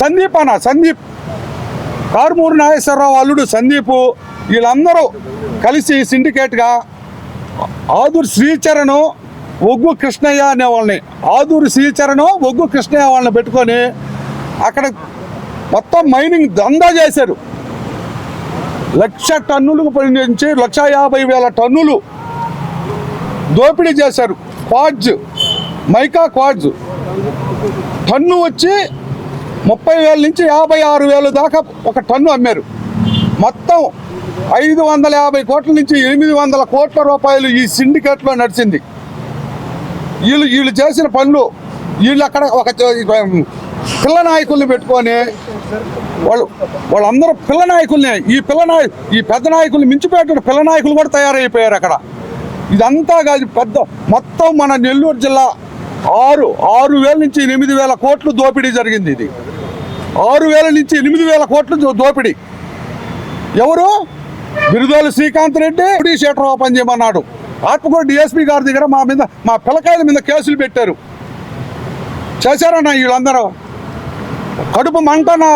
సందీప్ అన్న సందీప్. కారుమూరు నాగేశ్వరరావు అల్లుడు సందీపు. వీళ్ళందరూ కలిసి సిండికేట్గా ఆదూరు శ్రీచరణ్ ఒగ్గు కృష్ణయ్య అనే వాళ్ళని ఆదూరు శ్రీచరణ్ ఒగ్గు కృష్ణయ్య వాళ్ళని పెట్టుకొని అక్కడ మొత్తం మైనింగ్ దందా చేశారు. లక్ష టన్నులకు నుంచి లక్ష యాభై వేల టన్నులు దోపిడీ చేశారు. Quartz mica quartz. టన్ను వచ్చి ముప్పై వేల నుంచి యాభై ఆరు వేలు దాకా ఒక టన్ను అమ్మారు. మొత్తం ఐదు వందల యాభై కోట్ల నుంచి ఎనిమిది వందల కోట్ల రూపాయలు ఈ సిండికేట్లో నడిచింది. వీళ్ళు వీళ్ళు చేసిన పనులు వీళ్ళు అక్కడ ఒక పిల్ల నాయకుల్ని పెట్టుకొని వాళ్ళు వాళ్ళందరూ పిల్ల నాయకుల్ని. ఈ పిల్ల నాయ ఈ పెద్ద నాయకుల్ని మించిపోయేటువంటి పిల్ల నాయకులు కూడా తయారైపోయారు అక్కడ. ఇదంతా కాదు పెద్ద మొత్తం మన నెల్లూరు జిల్లా ఆరు ఆరు వేల నుంచి ఎనిమిది వేల కోట్లు దోపిడీ జరిగింది ఇది. ఆరు వేల నుంచి ఎనిమిది వేల కోట్ల దో- దోపిడీ. ఎవరు? బిరుదోలు శ్రీకాంత్ రెడ్డి డీ షేటర్ ఓపెన్ చేయమన్నాడు. ఆత్మకూరు డిఎస్పీ గారి దగ్గర మా మీద మా పిల్లకాయల మీద కేసులు పెట్టారు. చేశారన్న వీళ్ళందరూ? కడుపు మంటనా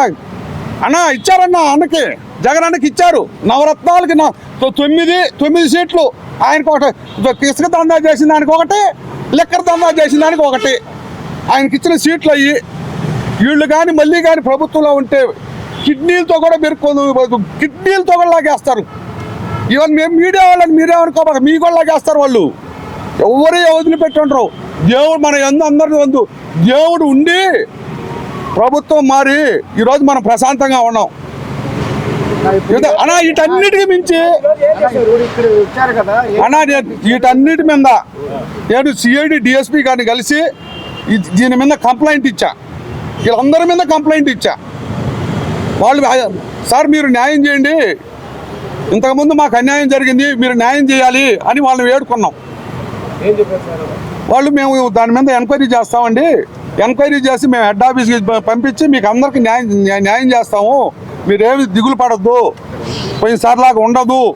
అన్నా. ఇచ్చారన్నా అన్నకి జగన్ అన్నకి ఇచ్చారు. నవరత్నాలకి నా తొమ్మిది తొమ్మిది సీట్లు. ఆయనకు ఒకటి ఇసుక దందా చేసిన దానికి ఒకటి లెక్కర దందా చేసిన దానికి ఒకటి. ఆయనకి ఇచ్చిన సీట్లు అయ్యి వీళ్ళు కానీ మళ్ళీ కానీ ప్రభుత్వంలో ఉంటే కిడ్నీలతో కూడా పెరుక్కొని కిడ్నీలతో కూడా లాగేస్తారు. ఈవెన్ మేము మీడియా వాళ్ళని మీరేమనుకోబాక మీ కూడా లాగేస్తారు వాళ్ళు. ఎవరే వదిలిపెట్టుండ్రు దేవుడు మన ఎందు అందరి వందు. దేవుడు ఉండి ప్రభుత్వం మారి ఈరోజు మనం ప్రశాంతంగా ఉన్నాం. అన్నా వీటన్నిటికి మించి అన్నా నేను వీటన్నిటి మీద నేను సిఐడి డిఎస్పీ గారిని కలిసి దీని మీద కంప్లైంట్ ఇచ్చా. వీళ్ళందరి మీద కంప్లైంట్ ఇచ్చా. వాళ్ళు సార్ మీరు న్యాయం చేయండి. ఇంతకుముందు మాకు అన్యాయం జరిగింది మీరు న్యాయం చేయాలి అని వాళ్ళని వేడుకున్నాం. ఏం చెప్పారు సార్ వాళ్ళు? మేము దాని మీద ఎంక్వైరీ చేస్తామండి. ఎంక్వైరీ చేసి మేము హెడ్ ఆఫీస్కి పంపించి మీకు అందరికి న్యాయం న్యా- న్యాయం చేస్తాము. మీరేమి దిగులు పడద్దు. పోయినసారిలాగా ఉండదు.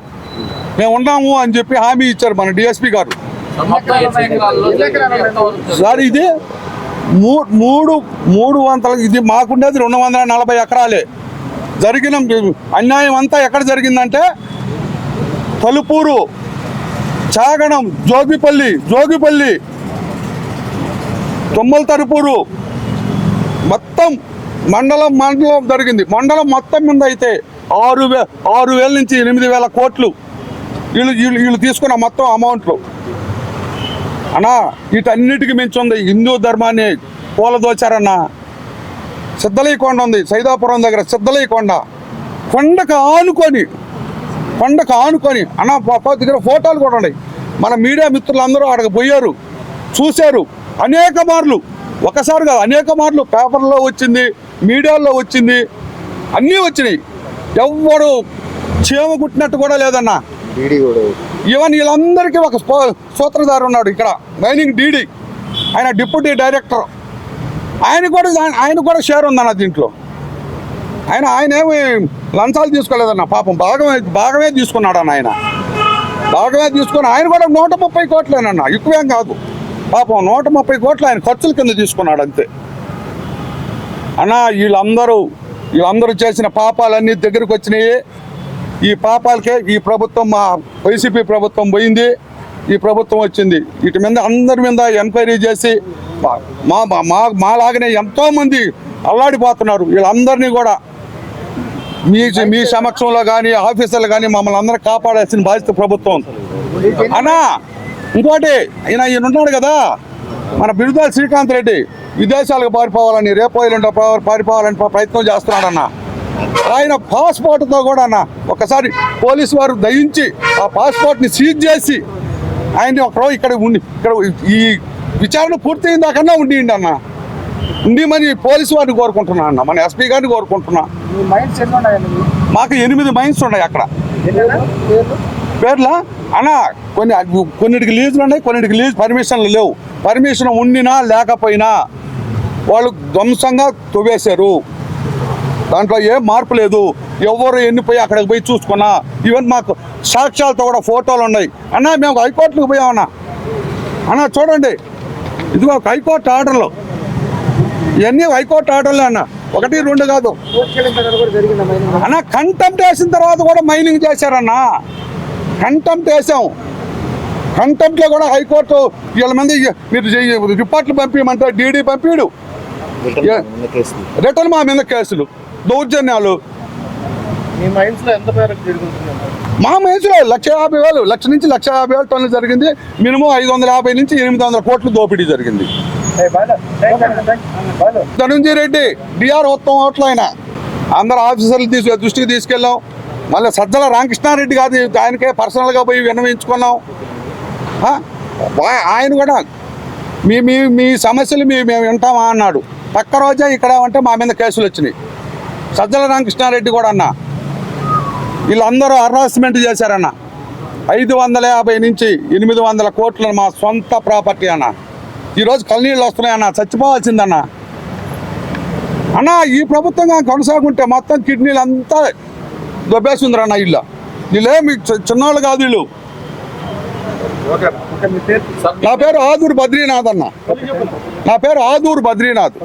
మేము ఉన్నాము అని చెప్పి హామీ ఇచ్చారు మన డిఎస్పీ గారు. సార్ ఇది మూడు మూడు వందల ఇది మాకుండేది రెండు వందల నలభై ఎకరాలే. జరిగిన అన్యాయం అంతా ఎక్కడ జరిగిందంటే తలుపూరు చాగణం జోగిపల్లి జోగిపల్లి తుమ్మల తరుపూరు మొత్తం మండలం మండలం జరిగింది. మండలం మొత్తం మీద అయితే ఆరు వే ఆరు వేల నుంచి ఎనిమిది వేల కోట్లు వీళ్ళు వీళ్ళు వీళ్ళు తీసుకున్న మొత్తం అమౌంట్లు. అన్నా వీటన్నిటికీ మించి ఉంది హిందూ ధర్మాన్ని కూలదోచారన్న సిద్ధలయ్య కొండ ఉంది సైదాపురం దగ్గర సిద్ధలయ్య కొండ కొండకు ఆనుకొని కొండకు ఆనుకొని అన్న దగ్గర ఫోటోలు కూడా ఉన్నాయి. మన మీడియా మిత్రులందరూ అక్కడికి పోయారు చూశారు. అనేక మార్లు ఒకసారి కాదు అనేక మార్లు పేపర్లో వచ్చింది మీడియాలో వచ్చింది అన్నీ వచ్చినాయి. ఎవ్వడు చీమ కుట్టినట్టు కూడా లేదన్నా. కూడా ఈవెన్ వీళ్ళందరికీ ఒక సూత్రధారి ఉన్నాడు ఇక్కడ మైనింగ్ డీడీ. ఆయన డిప్యూటీ డైరెక్టర్. ఆయన కూడా ఆయన కూడా షేర్ ఉందన్న దీంట్లో. ఆయన ఆయన ఏమి లంచాలు తీసుకోలేదన్న పాపం భాగమే భాగమే తీసుకున్నాడన్న ఆయన. భాగమే తీసుకుని ఆయన కూడా నూట ముప్పై కోట్లేనన్న ఎక్కువేం కాదు. పాపం నూట ముప్పై కోట్లు ఆయన ఖర్చుల కింద తీసుకున్నాడు అంతే. అన్న వీళ్ళందరూ వీళ్ళందరూ చేసిన పాపాలన్నీ దగ్గరికి వచ్చినాయి. ఈ పాపాలకే ఈ ప్రభుత్వం మా వైసీపీ ప్రభుత్వం పోయింది. ఈ ప్రభుత్వం వచ్చింది. వీటి మీద అందరి మీద ఎంక్వైరీ చేసి మా- మా మా మాలాగనే ఎంతోమంది అల్లాడిపోతున్నారు. వీళ్ళందరినీ కూడా మీ మీ సమక్షంలో కానీ ఆఫీసర్లు కానీ మమ్మల్ని అందరూ కాపాడాల్సిన బాధ్యత ప్రభుత్వం. అన్నా ఇంకోటి ఈయన ఈయన ఉన్నాడు కదా మన బిరుదాల శ్రీకాంత్ రెడ్డి. విదేశాలకు పారిపోవాలని రేపు ఎల్లుండో పారిపోవాలని ప్రయత్నం చేస్తున్నాడన్నా. ఆయన పాస్పోర్ట్తో కూడా అన్న ఒకసారి పోలీసు వారు దయించి ఆ పాస్పోర్ట్ని సీజ్ చేసి ఆయన్ని ఒక ఇక్కడ ఉండి ఇక్కడ ఈ విచారణ పూర్తయిన దాకన్నా ఉండి అన్న. ఉండిమని పోలీసు వారిని కోరుకుంటున్నా అన్న మన ఎస్పీ గారిని కోరుకుంటున్నా? మాకు? ఎనిమిది మైన్స్ ఉన్నాయి అక్కడ. పేర్ల? అన్న కొన్ని కొన్నిటికి లీజులు ఉన్నాయి కొన్నిటికి లీజ్ పర్మిషన్లు లేవు. పర్మిషన్ ఉండినా లేకపోయినా వాళ్ళు ధ్వంసంగా తవ్వేశారు. దాంట్లో ఏం మార్పు లేదు. ఎవరు ఎన్నిపోయి అక్కడికి పోయి చూసుకున్నా. ఈవెన్ మాకు సాక్ష్యాలతో కూడా ఫోటోలు ఉన్నాయి. అన్న మేము హైకోర్టుకు పోయామన్నా. అన్న చూడండి. ఇదిగో హైకోర్టు ఆర్డర్లు. ఇవన్నీ హైకోర్టు ఆర్డర్లే అన్న. ఒకటి రెండు కాదు. అన్న కంటెంప్ట్ వేసిన తర్వాత కూడా మైనింగ్ చేశారన్న. కంటెంప్ట్ వేసాం. కంటెంప్ట్లో కూడా హైకోర్టు వీళ్ళ మంది మీరు రిపోర్ట్లు పంపించమంటే డీడీ పంపిడు. రిటర్న్ మా మీద కేసులు. దౌర్జన్యాలు. మీ మైన్స్లో ఎంత మేరకు జరుగుతుంది మా మేసులో లక్ష యాభై వేలు లక్ష నుంచి లక్ష యాభై వేల టన్నులు జరిగింది. మినిమం ఐదు వందల యాభై నుంచి ఎనిమిది వందల కోట్లు దోపిడీ జరిగింది. ధనుంజయ రెడ్డి డిఆర్ ఉత్తమ ఓట్లు ఆయన. అందరు ఆఫీసర్లు తీసు దృష్టికి తీసుకెళ్ళాం. మళ్ళీ సజ్జల రామకృష్ణారెడ్డి గారి ఆయనకే పర్సనల్గా పోయి విన్నవించుకున్నాం. ఆయన కూడా మీ మీ మీ సమస్యలు మీ మేము వింటామా అన్నాడు. పక్క రోజే ఇక్కడ అంటే మా మీద కేసులు వచ్చినాయి. సజ్జల రామకృష్ణారెడ్డి కూడా అన్న. వీళ్ళందరూ హరాస్మెంట్ చేశారన్న. ఐదు వందల యాభై నుంచి ఎనిమిది వందల కోట్లు మా సొంత ప్రాపర్టీ అన్న. ఈరోజు కళ్ళనీళ్ళు వస్తున్నాయన్న చచ్చిపోవాల్సిందన్న. అన్న ఈ ప్రభుత్వంగా కొనసాగుంటే మొత్తం కిడ్నీలు అంతా దొబ్బేస్తుందిరన్న ఇల్లు. వీళ్ళేమి చిన్నవాళ్ళు కాదు వీళ్ళు. నా పేరు ఆదూరు బద్రీనాథ్ అన్న. నా పేరు ఆదూరు బద్రీనాథ్.